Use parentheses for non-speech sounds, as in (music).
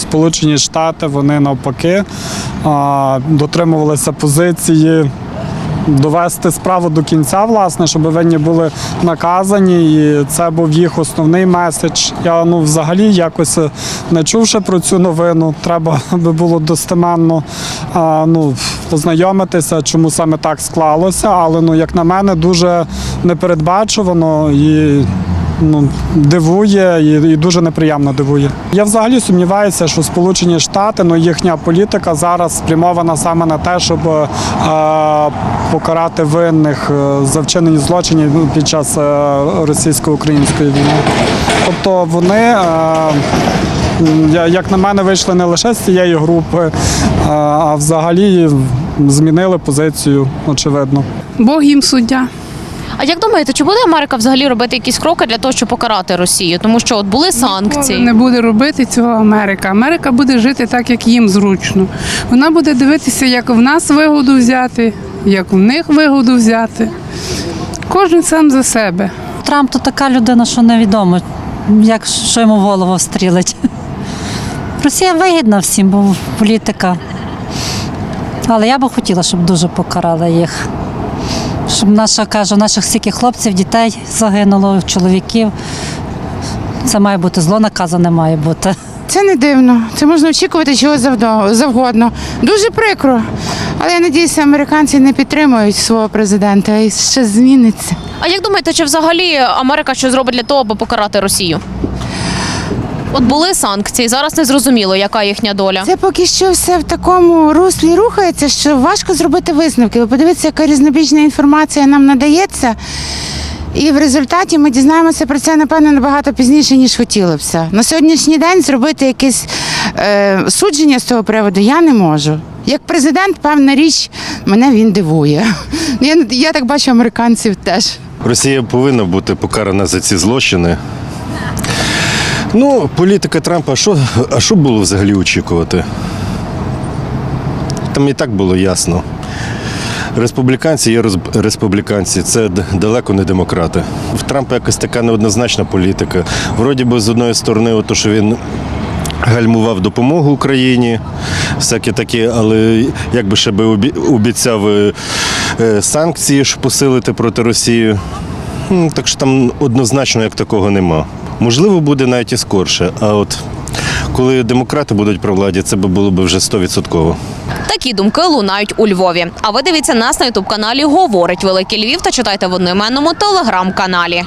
Сполучені Штати вони навпаки дотримувалися позиції. Довести справу до кінця, власне, щоб винні були наказані, і це був їх основний меседж. Я ну взагалі якось е, не чувши про цю новину. Треба (laughs) би було достеменно а, ну, познайомитися, чому саме так склалося. Але ну, як на мене, дуже непередбачувано і ну, дивує і, і дуже неприємно дивує. Я взагалі сумніваюся, що Сполучені Штати, ну їхня політика зараз спрямована саме на те, щоб е, покарати винних е, за вчинені злочинів ну, під час е, російсько-української війни. Тобто вони. Е, як на мене, вийшли не лише з цієї групи, е, а взагалі змінили позицію, очевидно. Бог їм суддя. А як думаєте, чи буде Америка взагалі робити якісь кроки для того, щоб покарати Росію? Тому що от були Ніколи санкції. Не буде робити цього Америка. Америка буде жити так, як їм зручно. Вона буде дивитися, як в нас вигоду взяти, як в них вигоду взяти. Кожен сам за себе. Трамп то така людина, що невідомо, як що йому в голову стрілить. Росія вигідна всім, бо політика. Але я би хотіла, щоб дуже покарала їх. Щоб наша кажу, наших стільки хлопців, дітей загинуло, чоловіків. Це має бути зло, наказане має бути. Це не дивно. Це можна очікувати чого завгодно. Дуже прикро. Але я надіюся, американці не підтримують свого президента і ще зміниться. А як думаєте, чи взагалі Америка що зробить для того, аби покарати Росію? От були санкції, зараз не зрозуміло, яка їхня доля. Це поки що все в такому руслі рухається, що важко зробити висновки. Ви подивіться, яка різнобічна інформація нам надається. І в результаті ми дізнаємося про це, напевно, набагато пізніше, ніж хотілося б. На сьогоднішній день зробити якесь е, судження з того приводу я не можу. Як президент, певна річ, мене він дивує. Я, я так бачу американців теж. Росія повинна бути покарана за ці злочини. Ну, політика Трампа, що, а що було взагалі очікувати? Там і так було ясно. Республіканці є республіканці, це далеко не демократи. В Трампа якась така неоднозначна політика. Вроді би, з одної сторони, ото, що він гальмував допомогу Україні, всякі такі, але як би ще би обі- обіцяв е, е, санкції, щоб посилити проти Росії. Так що там однозначно як такого нема. Можливо, буде навіть і скорше. А от коли демократи будуть при владі, це було б вже 100%. Такі думки лунають у Львові. А ви дивіться нас на ютуб каналі Говорить Великий Львів та читайте в одноіменному телеграм-каналі.